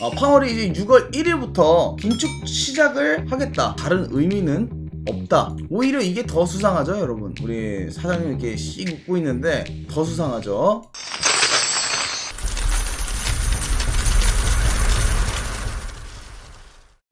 어, 파월이 이제 6월 1일부터 긴축 시작을 하겠다. 다른 의미는 없다. 오히려 이게 더 수상하죠, 여러분. 우리 사장님 이렇게 씩 웃고 있는데 더 수상하죠.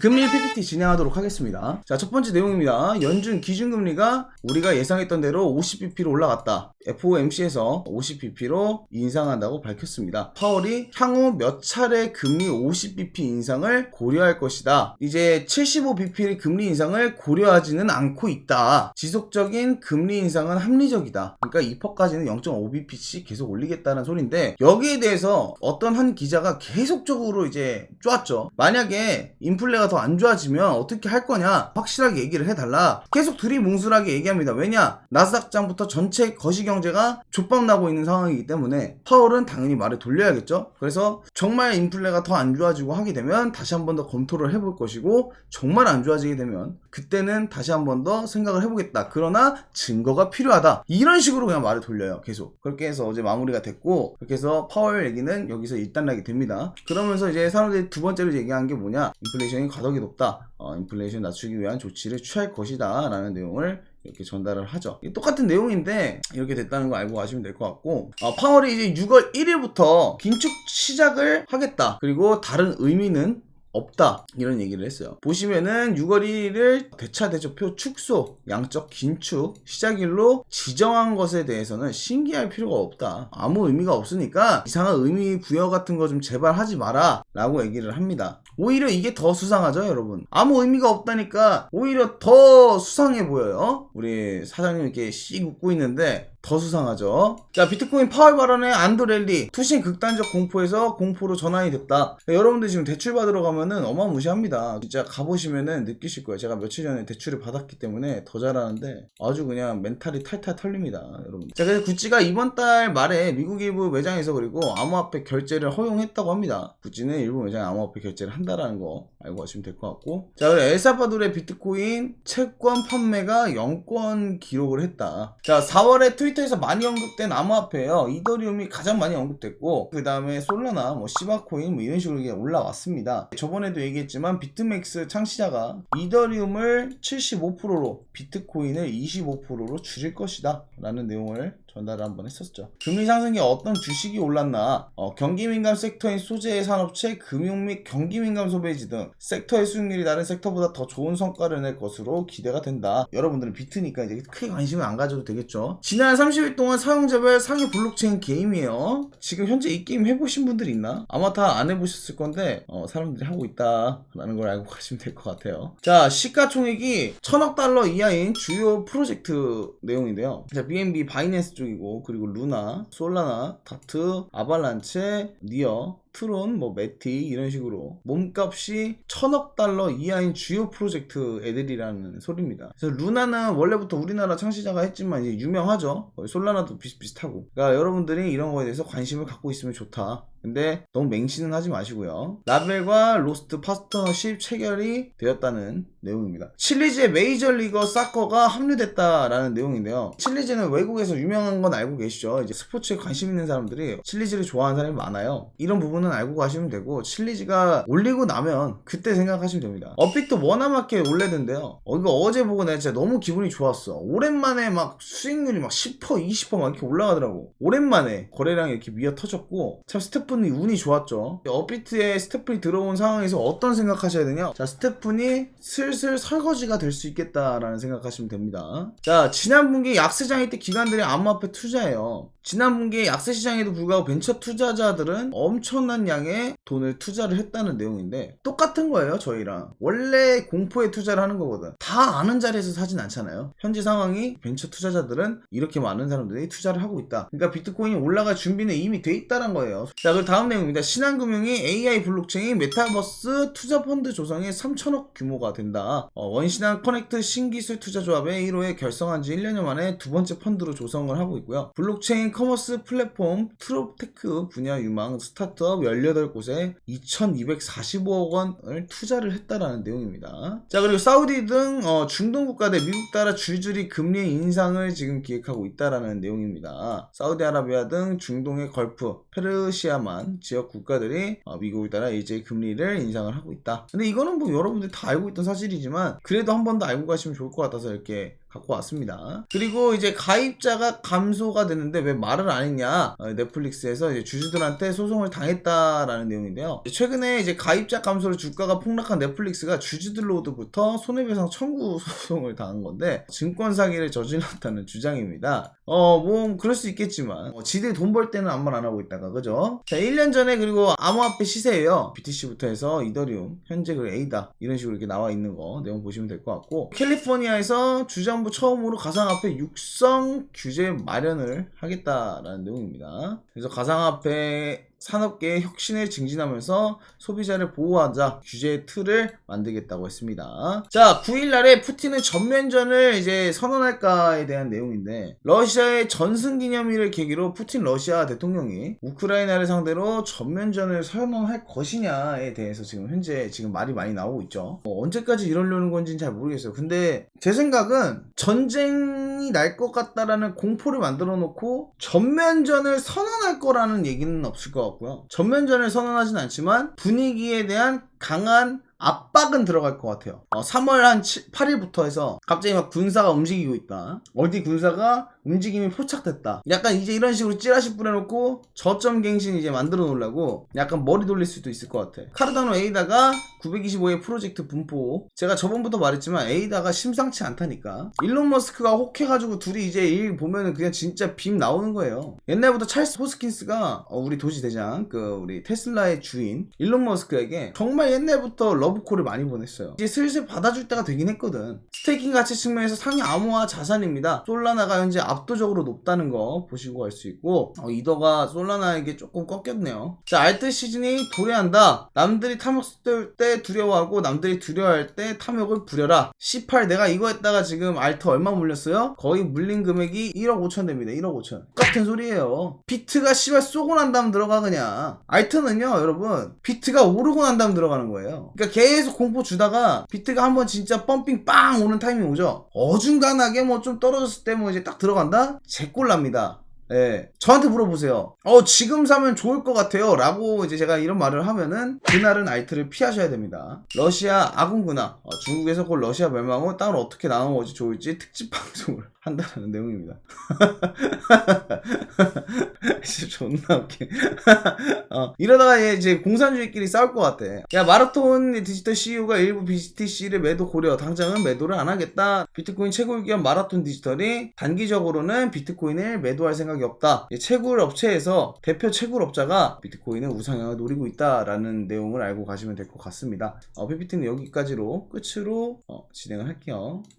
금리 PPT 진행하도록 하겠습니다. 자, 첫 번째 내용입니다. 연준 기준금리가 우리가 예상했던 대로 50bp로 올라갔다. FOMC에서 50bp로 인상한다고 밝혔습니다. 파월이 향후 몇 차례 금리 50bp 인상을 고려할 것이다. 이제 75bp의 금리 인상을 고려하지는 않고 있다. 지속적인 금리 인상은 합리적이다. 그러니까 2%까지는 0.5bp씩 계속 올리겠다는 소리인데 여기에 대해서 어떤 한 기자가 계속적으로 이제 쪼았죠. 만약에 인플레가 더 안 좋아지면 어떻게 할 거냐 확실하게 얘기를 해달라. 계속 들이뭉술하게 얘기합니다. 왜냐 나스닥장부터 전체 거시경제가 족박나고 있는 상황이기 때문에 파월은 당연히 말을 돌려야겠죠. 그래서 정말 인플레가 더 안 좋아지고 하게 되면 다시 한 번 더 검토를 해볼 것이고 정말 안 좋아지게 되면 그때는 다시 한 번 더 생각을 해보겠다. 그러나 증거가 필요하다. 이런 식으로 그냥 말을 돌려요. 계속. 그렇게 해서 어제 마무리가 됐고 그렇게 해서 파월 얘기는 여기서 일단락이 됩니다. 그러면서 이제 사람들이 두 번째로 얘기한 게 뭐냐? 인플레이션이 과덕이 높다. 어, 인플레이션 낮추기 위한 조치를 취할 것이다. 라는 내용을 이렇게 전달을 하죠. 똑같은 내용인데 이렇게 됐다는 거 알고 가시면 될 것 같고 어, 파월이 이제 6월 1일부터 긴축 시작을 하겠다. 그리고 다른 의미는 없다. 이런 얘기를 했어요. 보시면은 6월 1일을 대차 대조표 축소 양적 긴축 시작일로 지정한 것에 대해서는 신기할 필요가 없다. 아무 의미가 없으니까 이상한 의미 부여 같은 거 좀 제발 하지 마라 라고 얘기를 합니다. 오히려 이게 더 수상하죠 여러분? 아무 의미가 없다니까 오히려 더 수상해 보여요. 우리 사장님 이렇게 씩 웃고 있는데 더 수상하죠. 자, 비트코인 파월 발언의 안드랠리 투신 극단적 공포에서 공포로 전환이 됐다. 여러분들 지금 대출 받으러 가면은 어마무시합니다. 진짜 가보시면은 느끼실 거예요. 제가 며칠 전에 대출을 받았기 때문에 더 잘하는데 아주 그냥 멘탈이 탈탈 털립니다, 여러분. 자, 그래서 구찌가 이번 달 말에 미국 일부 매장에서 그리고 암호화폐 결제를 허용했다고 합니다. 구찌는 일부 매장에 암호화폐 결제를 한다라는 거 알고 가시면 될 것 같고. 자, 그리고 엘사바도르의 비트코인 채권 판매가 0권 기록을 했다. 자, 4월에 트위 터에서 많이 언급된 암호화폐예요. 이더리움이 가장 많이 언급됐고 그 다음에 솔라나 뭐 시바코인 뭐 이런 식으로 올라왔습니다. 저번에도 얘기했지만 비트맥스 창시자가 이더리움을 75%로 비트코인을 25%로 줄일 것이다 라는 내용을 전달을 한번 했었죠. 금리 상승에 어떤 주식이 올랐나 어, 경기 민감 섹터인 소재 산업체 금융 및 경기 민감 소비지 등 섹터의 수익률이 다른 섹터보다 더 좋은 성과를 낼 것으로 기대가 된다. 여러분들은 비트니까 이제 크게 관심을 안 가져도 되겠죠. 지난 30일 동안 사용자별 상위 블록체인 게임이에요. 지금 현재 이 게임 해보신 분들 있나? 아마 다 안 해보셨을 건데 어, 사람들이 하고 있다라는 걸 알고 가시면 될 것 같아요. 자 시가총액이 천억 달러 이하인 주요 프로젝트 내용인데요. 자 BNB 바이낸스 쪽이고 그리고 루나, 솔라나, 다트, 아발란체, 니어 트론, 뭐 메티 이런 식으로 몸값이 천억 달러 이하인 주요 프로젝트 애들이라는 소리입니다. 그래서 루나는 원래부터 우리나라 창시자가 했지만 이제 유명하죠. 솔라나도 비슷비슷하고. 그러니까 여러분들이 이런 거에 대해서 관심을 갖고 있으면 좋다. 근데 너무 맹신은 하지 마시고요. 라벨과 로스트 파트너십 체결이 되었다는 내용입니다. 칠리즈의 메이저리거 사커가 합류됐다라는 내용인데요. 칠리즈는 외국에서 유명한 건 알고 계시죠? 이제 스포츠에 관심 있는 사람들이 칠리즈를 좋아하는 사람이 많아요. 이런 부분 은 알고 가시면 되고 칠리즈가 올리고 나면 그때 생각하시면 됩니다. 업빅도 머나맣게 올레던데요. 어, 이거 어제 보고 내가 진짜 너무 기분이 좋았어. 오랜만에 막 수익률이 막 10% 20%막 이렇게 올라가더라고. 오랜만에 거래량이 이렇게 미어 터졌고 참 스태프분이 운이 좋았죠. 업비트에 스태프분이 들어온 상황에서 어떤 생각하셔야 되냐? 자 스태프분이 슬슬 설거지가 될 수 있겠다라는 생각하시면 됩니다. 자 지난 분기 약세장일 때 기관들이 암호화폐 투자해요. 지난 분기에 약세 시장에도 불구하고 벤처 투자자들은 엄청난 양의 돈을 투자를 했다는 내용인데 똑같은 거예요 저희랑. 원래 공포에 투자를 하는 거거든 다 아는 자리에서 사진 않잖아요. 현재 상황이 벤처 투자자들은 이렇게 많은 사람들이 투자를 하고 있다. 그러니까 비트코인이 올라갈 준비는 이미 돼 있다는 거예요. 자 그리고 다음 내용입니다. 신한금융이 AI 블록체인 메타버스 투자 펀드 조성에 3천억 규모가 된다. 어, 원신한 커넥트 신기술 투자 조합의 1호에 결성한 지 1년여 만에 두 번째 펀드로 조성을 하고 있고요. 블록체인 이커머스 플랫폼 트롭테크 분야 유망 스타트업 18곳에 2,245억 원을 투자를 했다라는 내용입니다. 자, 그리고 사우디 등 어, 중동 국가들 미국 따라 줄줄이 금리 인상을 지금 기획하고 있다라는 내용입니다. 사우디아라비아 등 중동의 걸프, 페르시아만 지역 국가들이 어, 미국을 따라 이제 금리를 인상을 하고 있다. 근데 이거는 뭐 여러분들 다 알고 있던 사실이지만 그래도 한 번 더 알고 가시면 좋을 것 같아서 이렇게 갖고 왔습니다. 그리고 이제 가입자가 감소가 되는데 왜 말을 안 했냐? 어, 넷플릭스에서 이제 주주들한테 소송을 당했다라는 내용인데요. 최근에 이제 가입자 감소로 주가가 폭락한 넷플릭스가 주주들로부터 손해배상 청구 소송을 당한 건데 증권 사기를 저질렀다는 주장입니다. 어, 뭐 그럴 수 있겠지만 어, 지들이 돈벌 때는 아무 말 안 하고 있다가 그죠? 자, 1년 전에 그리고 암호화폐 시세예요. BTC부터 해서 이더리움, 현재 그리고 에이다 이런 식으로 이렇게 나와 있는 거 내용 보시면 될 것 같고 캘리포니아에서 주 정부 처음으로 가상화폐 육성 규제 마련을 하겠다라는 내용입니다. 그래서 가상화폐 산업계의 혁신을 증진하면서 소비자를 보호하자 규제 틀을 만들겠다고 했습니다. 자, 9일날에 푸틴은 전면전을 이제 선언할까에 대한 내용인데 러시아의 전승 기념일을 계기로 푸틴 러시아 대통령이 우크라이나를 상대로 전면전을 선언할 것이냐에 대해서 지금 현재 지금 말이 많이 나오고 있죠. 뭐 언제까지 이러려는 건지는 잘 모르겠어요. 근데 제 생각은 전쟁이 날 것 같다라는 공포를 만들어 놓고 전면전을 선언할 거라는 얘기는 없을 것 같고요. 전면전을 선언하진 않지만 분위기에 대한 강한 압박은 들어갈 것 같아요. 어, 3월 한 7, 8일부터 해서 갑자기 막 군사가 움직이고 있다. 어디 군사가 움직임이 포착됐다. 약간 이제 이런 식으로 찌라시 뿌려놓고 저점 갱신 이제 만들어 놓으려고 약간 머리 돌릴 수도 있을 것 같아. 카르다노 에이다가 925의 프로젝트 분포. 제가 저번부터 말했지만 에이다가 심상치 않다니까. 일론 머스크가 혹해가지고 둘이 이제 일 보면은 그냥 진짜 빔 나오는 거예요. 옛날부터 찰스 호스킨스가 어, 우리 도시 대장 그 우리 테슬라의 주인 일론 머스크에게 정말 옛날부터 러브콜을 많이 보냈어요. 이제 슬슬 받아줄 때가 되긴 했거든. 스테이킹 가치 측면에서 상위 암호화 자산입니다. 솔라나가 현재 압도적으로 높다는 거 보시고 갈 수 있고 어, 이더가 솔라나에게 조금 꺾였네요. 자 알트 시즌이 도래한다. 남들이 탐욕을 때 두려워하고 남들이 두려워할 때 탐욕을 부려라. C8 내가 이거 했다가 지금 알트 얼마 물렸어요? 거의 물린 금액이 1억 5천 됩니다. 1억 5천. 같은 소리예요. 비트가 씨발 쏘고 난 다음 들어가 그냥. 알트는요 여러분 비트가 오르고 난 다음 들어가는 거예요. 그러니까 계속 공포 주다가 비트가 한번 진짜 펌핑 빵 오는 타이밍 오죠. 어중간하게 뭐 좀 떨어졌을 때 뭐 이제 딱 들어 간다? 제꼴납니다. 예. 저한테 물어보세요. 어, 지금 사면 좋을 것 같아요. 라고 이제 제가 이런 말을 하면은 그날은 알트를 피하셔야 됩니다. 러시아 아군구나. 어, 중국에서 곧 러시아 멸망 후 땅을 어떻게 나눠먹지 좋을지 특집 방송을 한다는 내용입니다. 진짜 존나 웃긴. 어, 이러다가 얘 이제 공산주의끼리 싸울 것 같아. 야, 마라톤 디지털 CEO가 일부 BTC를 매도 고려. 당장은 매도를 안 하겠다. 비트코인 채굴 기업 마라톤 디지털이 단기적으로는 비트코인을 매도할 생각 이 없다. 이 채굴 업체에서 대표 채굴 업자가 비트코인의 우상향을 노리고 있다라는 내용을 알고 가시면 될 것 같습니다. 어, PPT는 여기까지로 끝으로 어, 진행을 할게요.